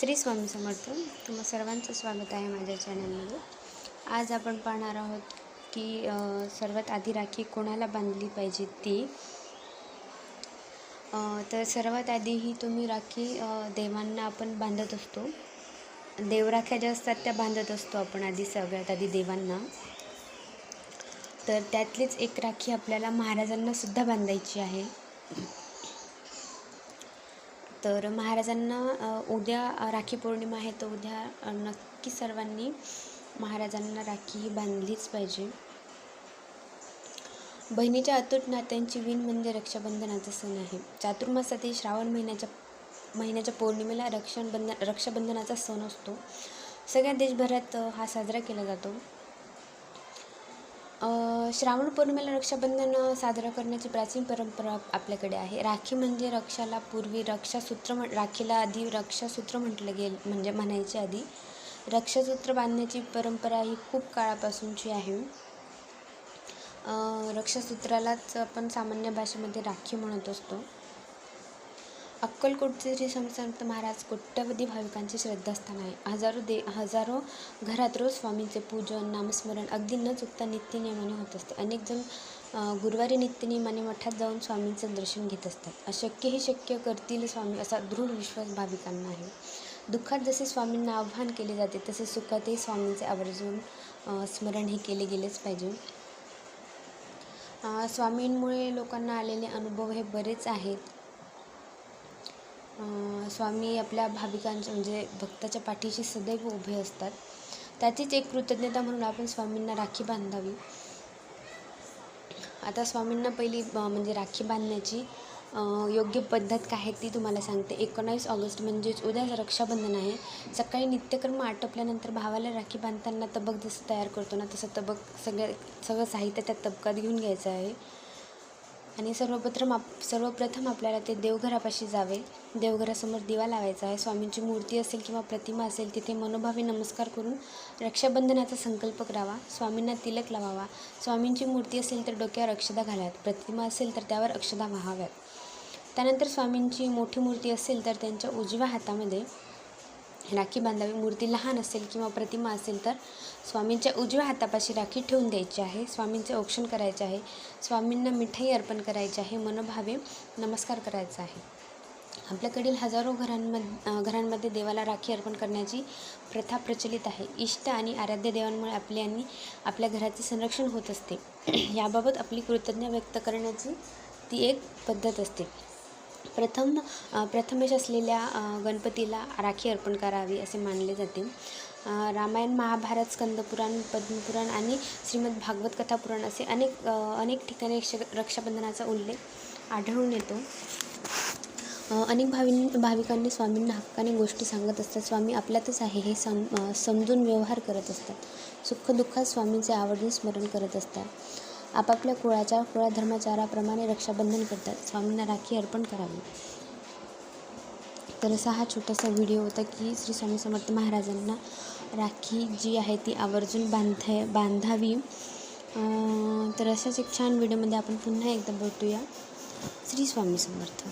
श्री स्वामी समर्थ. तुम्हा सर्वांचं स्वागत आहे माझ्या चॅनलमध्ये आज आपण पाहणार आहोत की सर्वात आधी राखी कोणाला बांधली पाहिजे ती? तर सर्वात आधी ही तुम्ही राखी देवांना आपण बांधत असतो. देवराख्या ज्या असतात त्या बांधत असतो आपण आधी सगळ्यात आधी देवांना. तर त्यातलीच एक राखी आपल्याला महाराजांनासुद्धा बांधायची आहे. तर महाराजांना उद्या राखी पौर्णिमा आहे तर उद्या नक्की सर्वांनी महाराजांना राखी ही बांधलीच पाहिजे. बहिणीच्या अतूट नात्यांची विण म्हणजे रक्षाबंधनाचा सण आहे. चातुर्मासातील श्रावण महिन्याच्या महिन्याच्या पौर्णिमेला रक्षाबंधन रक्षाबंधनाचा सण असतो. सगळ्या देशभरात हा साजरा केला जातो. श्रावण पौर्णिमेला रक्षाबंधन साजरा करण्याची प्राचीन परंपरा आपल्याकडे आहे. राखी म्हणजे रक्षाला पूर्वी रक्षासूत्र म्हण राखीला आधी रक्षासूत्र म्हटलं गेल म्हणजे म्हणायचे आधी. रक्षासूत्र बांधण्याची परंपरा ही खूप काळापासूनची आहे. रक्षासूत्रालाच आपण सामान्य भाषेमध्ये राखी म्हणत असतो. अक्कलकोटचे श्री स्वामी समर्थ महाराज कोट्यवधी भाविकांचे श्रद्धास्थान आहे. हजारो दे हजारो घरात रोज स्वामींचे पूजन नामस्मरण अगदी न चुकता नित्यनियमाने होत असते. अनेक जण गुरुवारी नित्यनियमाने मठात जाऊन स्वामींचं दर्शन घेत असतात. अशक्य हे शक्य करतील स्वामी असा दृढ विश्वास भाविकांना आहे. दुःखात जसे स्वामींना आव्हान केले जाते तसे सुखातही स्वामींचे आवर्जून स्मरण हे केले गेलेच पाहिजे. स्वामींमुळे लोकांना आलेले अनुभव हे बरेच आहेत. स्वामी आपल्या भाविकांच्या म्हणजे भक्ताच्या पाठीशी सदैव उभे असतात. त्याचीच एक कृतज्ञता म्हणून आपण स्वामींना राखी बांधावी. आता स्वामींना पहिली म्हणजे राखी बांधण्याची योग्य पद्धत काय आहे ती तुम्हाला सांगते. एकोणावीस ऑगस्ट म्हणजेच उद्या रक्षाबंधन आहे. सकाळी नित्यकर्म आटोपल्यानंतर भावाला राखी बांधताना तबक जसं तयार करतो ना तसं तबक सगळ्या सगळं साहित्य त्या तबकात घेऊन घ्यायचं आहे. आणि सर्वप्रथम आप सर्वप्रथम आपल्याला ते देवघरापाशी जावे. देवघरासमोर दिवा लावायचा आहे. स्वामींची मूर्ती असेल किंवा प्रतिमा असेल तिथे मनोभावे नमस्कार करून रक्षाबंधनाचा संकल्प करावा. स्वामींना तिलक लावावा. स्वामींची मूर्ती असेल तर डोक्यावर अक्षदा घालाव्यात. प्रतिमा असेल तर त्यावर अक्षदा वाहाव्यात. त्यानंतर स्वामींची मोठी मूर्ती असेल तर त्यांच्या उजव्या हातामध्ये राखी बांधावी. मूर्ती लहान असेल किंवा प्रतिमा असेल तर स्वामींच्या उजव्या हातापाशी राखी ठेवून द्यायची आहे. स्वामींचे औक्षण करायचे आहे. स्वामींना मिठाई अर्पण करायची आहे. मनोभावे नमस्कार करायचा आहे. आपल्याकडील हजारो घरांमध्ये घरांमध्ये देवाला राखी अर्पण करण्याची प्रथा प्रचलित आहे. इष्ट आणि आराध्य देवांमुळे आपले आणि आपल्या घराचे संरक्षण होत असते. याबाबत आपली कृतज्ञ व्यक्त करण्याची ती एक पद्धत असते. प्रथम प्रथमेश असलेल्या गणपतीला राखी अर्पण करावी असे मानले जाते. रामायण महाभारत स्कंदपुराण पद्मपुराण आणि श्रीमद भागवत कथापुराण असे अनेक अनेक ठिकाणी रक्ष रक्षाबंधनाचा उल्लेख आढळून येतो. अनेक भावी भाविकांनी स्वामींना हक्काने गोष्टी सांगत असतात. स्वामी आपल्यातच आहे हे सम समजून व्यवहार करत असतात. सुखदुःखात स्वामींचे आवडून स्मरण करत असतात. आपापल्या कुळाच्या कुळाधर्माचाराप्रमाणे रक्षाबंधन करतात. स्वामींना राखी अर्पण करावी. तर असा हा छोटासा व्हिडिओ होता की श्री स्वामी समर्थ महाराजांना राखी जी आहे ती आवर्जून बांधाय बांधावी. तर अशाच एक छान व्हिडिओमध्ये आपण पुन्हा एकदा भेटूया श्री स्वामी समर्थ.